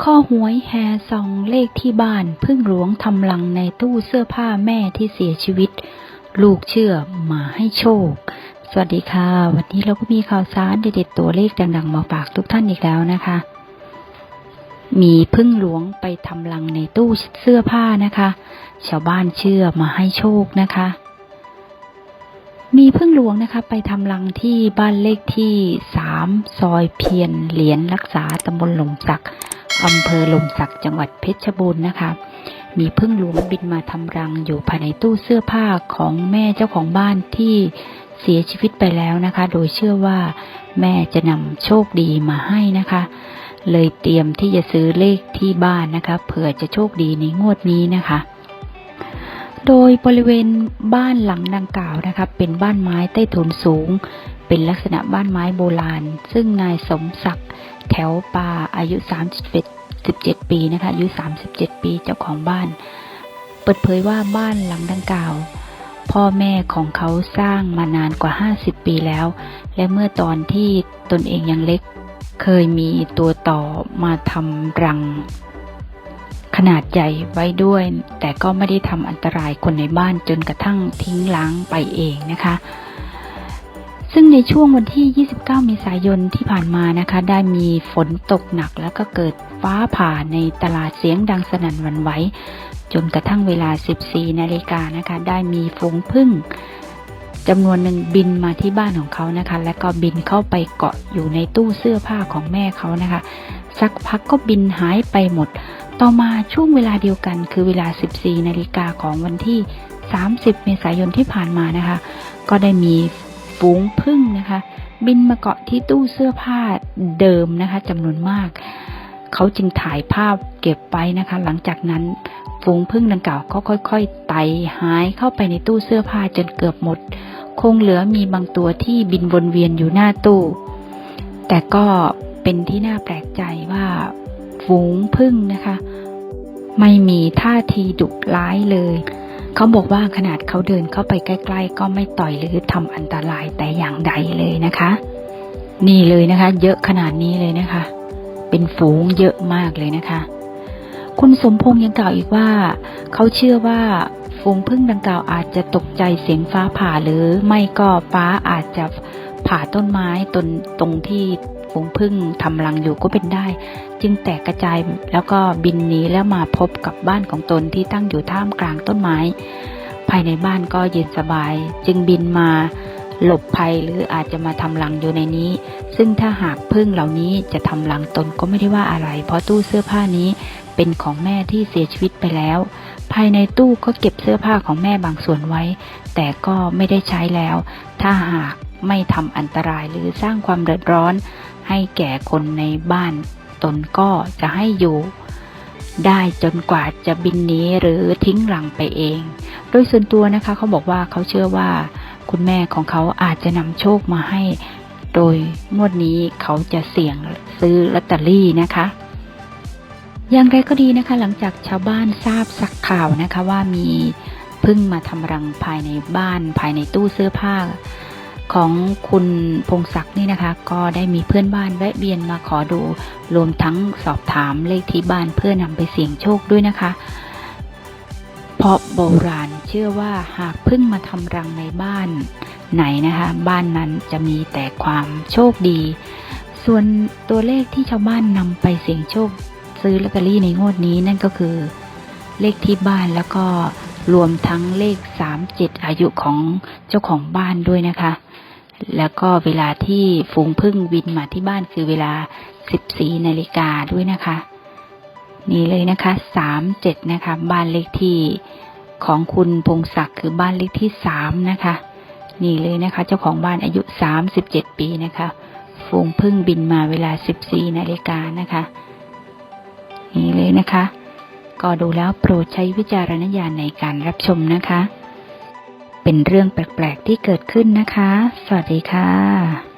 ข้อหวยแฮซองเลขที่บ้านพึ่งหลวงทำลังในตู้เสื้อผ้าแม่ที่เสียชีวิต ลูกเชื่อมาให้โชค สวัสดีค่ะ วันนี้เราก็มีข่าวสารเด็ดๆตัวเลขดังๆมาฝากทุกท่านอีกแล้วนะคะ มีพึ่งหลวงไปทำรังในตู้เสื้อผ้านะคะ ชาวบ้านเชื่อมาให้โชคนะคะ มีพึ่งหลวงนะคะ ไปทำรังที่บ้านเลขที่สามซอยเพียรเหรียญรักษาตำบลหลมสักด์ อำเภอลมสักจังหวัดเพชรบูรณ์นะคะ มีพึ่งหลวงบินมาทำรังอยู่ภายในตู้เสื้อผ้าของแม่เจ้าของบ้านที่เสียชีวิตไปแล้วนะคะ โดยเชื่อว่าแม่จะนำโชคดีมาให้นะคะ เลยเตรียมที่จะซื้อเลขที่บ้านนะคะ เผื่อจะโชคดีในงวดนี้นะคะ โดยบริเวณบ้านหลังดังกล่าวนะคะ เป็นบ้านไม้ใต้ถุนสูง เป็นลักษณะบ้านไม้โบราณ ซึ่งนายสมศักดิ์แถวป่าอายุ 37 ปีนะคะอายุ 37 ปีเจ้าของบ้าน เปิดเผยว่าบ้านหลังดังกล่าว พ่อแม่ของเขาสร้างมานานกว่า 50 ปีแล้ว และเมื่อตอนที่ตนเองยังเล็ก เคยมีตัวต่อมาทำรังขนาดใหญ่ไว้ด้วย แต่ก็ไม่ได้ทำอันตรายคนในบ้านจนกระทั่งทิ้งล้างไปเองนะคะ ซึ่งในช่วงวันที่ 29 เมษายนที่ผ่านมานะคะ ได้มีฝนตกหนักแล้วก็เกิดฟ้าผ่าในตลาดเสียงดังสนั่นหวันไหวจนกระทั่งเวลา 14 นาฬิกานะคะ ได้มีฝูงผึ้งจำนวนหนึ่งบินมาที่บ้านของเขานะคะ และก็บินเข้าไปเกาะอยู่ในตู้เสื้อผ้าของแม่เขานะคะ สักพักก็บินหายไปหมด ต่อมาช่วงเวลาเดียวกัน คือเวลา 14 นาฬิกาของวันที่ 30 เมษายนที่ผ่านมานะคะ ก็ได้มี ฝูงผึ้งนะคะ บินมาเกาะที่ตู้เสื้อผ้าเดิมนะคะจำนวนมาก เขาจึงถ่ายภาพเก็บไว้นะคะ หลังจากนั้นฝูงผึ้งดังกล่าวก็ค่อยๆไต่หายเข้าไปในตู้เสื้อผ้าจนเกือบหมด คงเหลือมีบางตัวที่บินวนเวียนอยู่หน้าตู้ แต่ก็เป็นที่น่าแปลกใจว่าฝูงผึ้งนะคะ ไม่มีท่าทีดุร้ายเลย เขาบอกว่าขนาดเขาเดินเข้าไปใกล้ ๆ ก็ไม่ต่อยหรือทำอันตรายแต่อย่างใดเลยนะคะ นี่เลยนะคะ เยอะขนาดนี้เลยนะคะ เป็นฝูงเยอะมากเลยนะคะ คุณสมพงษ์ยังกล่าวอีกว่า เขาเชื่อว่าฝูงพึ่งดังกล่าวอาจจะตกใจเสียงฟ้าผ่าหรือไม่ก็ฟ้าอาจจะผ่าต้นไม้ตนตรงที่ ฝูงพึ่งทำรังอยู่ก็เป็นได้ จึงแตกกระจายแล้วก็บินหนีแล้วมาพบกับบ้านของตนที่ตั้งอยู่ท่ามกลางต้นไม้ ภายในบ้านก็เย็นสบาย จึงบินมาหลบภัยหรืออาจจะมาทำรังอยู่ในนี้ ซึ่งถ้าหากพึ่งเหล่านี้จะทำรังตนก็ไม่ได้ว่าอะไร เพราะตู้เสื้อผ้านี้เป็นของแม่ที่เสียชีวิตไปแล้ว ภายในตู้ก็เก็บเสื้อผ้าของแม่บางส่วนไว้ แต่ก็ไม่ได้ใช้แล้ว ถ้าหากไม่ทำอันตรายหรือสร้างความเดือดร้อน ให้แก่คนในบ้าน ตนก็จะให้อยู่ ได้จนกว่าจะบินหนีหรือทิ้งหลังไปเอง โดยส่วนตัวนะคะเขาบอกว่าเขาเชื่อว่า คุณแม่ของเขาอาจจะนำโชคมาให้ โดยงวดนี้เขาจะเสี่ยงซื้อลอตเตอรี่นะคะอย่างไรก็ดีนะคะ หลังจากชาวบ้านทราบสักข่าวนะคะว่ามีพึ่งมาทำรังภายในบ้านภายในตู้เสื้อผ้า ของคุณพงศักดิ์นี่นะคะ ก็ได้มีเพื่อนบ้านแวะเวียนมาขอดู รวมทั้งสอบถามเลขที่บ้านเพื่อนำไปเสี่ยงโชคด้วยนะคะ เพราะโบราณเชื่อว่าหากพึ่งมาทำรังในบ้านไหนนะคะ บ้านนั้นจะมีแต่ความโชคดี ส่วนตัวเลขที่ชาวบ้านนำไปเสี่ยงโชค ซื้อลอตเตอรี่ในงวดนี้นั่นก็คือ เลขที่บ้านแล้วก็รวมทั้งเลข 37 อายุของเจ้าของบ้านด้วยนะคะ แล้วก็เวลาที่ฝูงพึ่งบินมาที่บ้านคือเวลา 14นาฬิกาด้วยนะคะ นี่เลยนะคะ 37 นะคะ บ้านเลขที่ของคุณพงศักดิ์คือบ้านเลขที่ 3 นะคะ นี่เลยนะคะ เจ้าของบ้านอายุ 37 ปีนะคะ ฝูงพึ่งบินมาเวลา 14นาฬิกานะคะ นี่เลยนะคะ ก็ดูแล้วโปรดใช้วิจารณญาณในการรับชมนะคะ เป็นเรื่องแปลกๆที่เกิดขึ้นนะคะ สวัสดีค่ะ